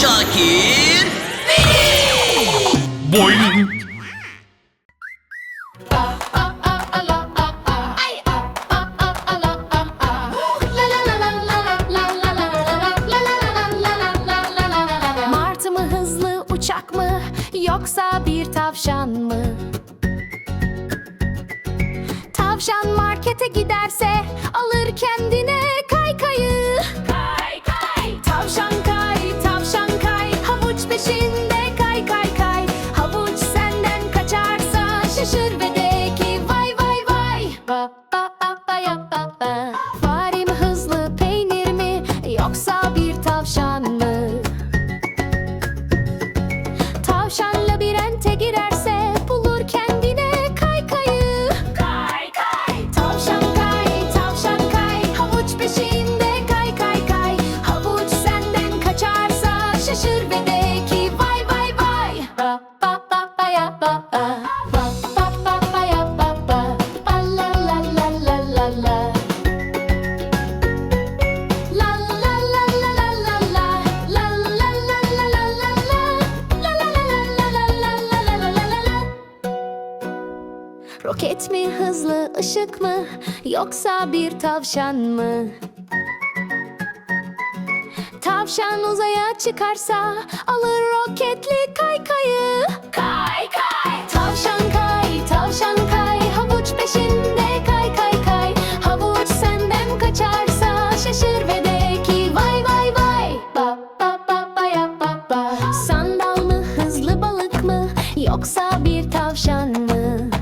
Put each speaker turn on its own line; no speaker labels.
Şakir.
Boing.
Martı mı hızlı uçak mı yoksa bir tavşan mı? Tavşan markete giderse alır kendine kay kay kay. Havuç senden kaçarsa şaşır ve de vay vay vay. Ba ba ba ba ya ba ba. Fare hızlı peynir mi yoksa bir tavşan mı? Tavşan labirente girerse bulur kendine kaykayı. Kay kay. Tavşan kay, tavşan kay, havuç peşinde kay kay kay. Havuç senden kaçarsa şaşır ve de Roket mi hızlı ışık mı yoksa bir tavşan mı? Tavşan uzaya çıkarsa alır roketli kaykayı. yoksa bir tavşan mı?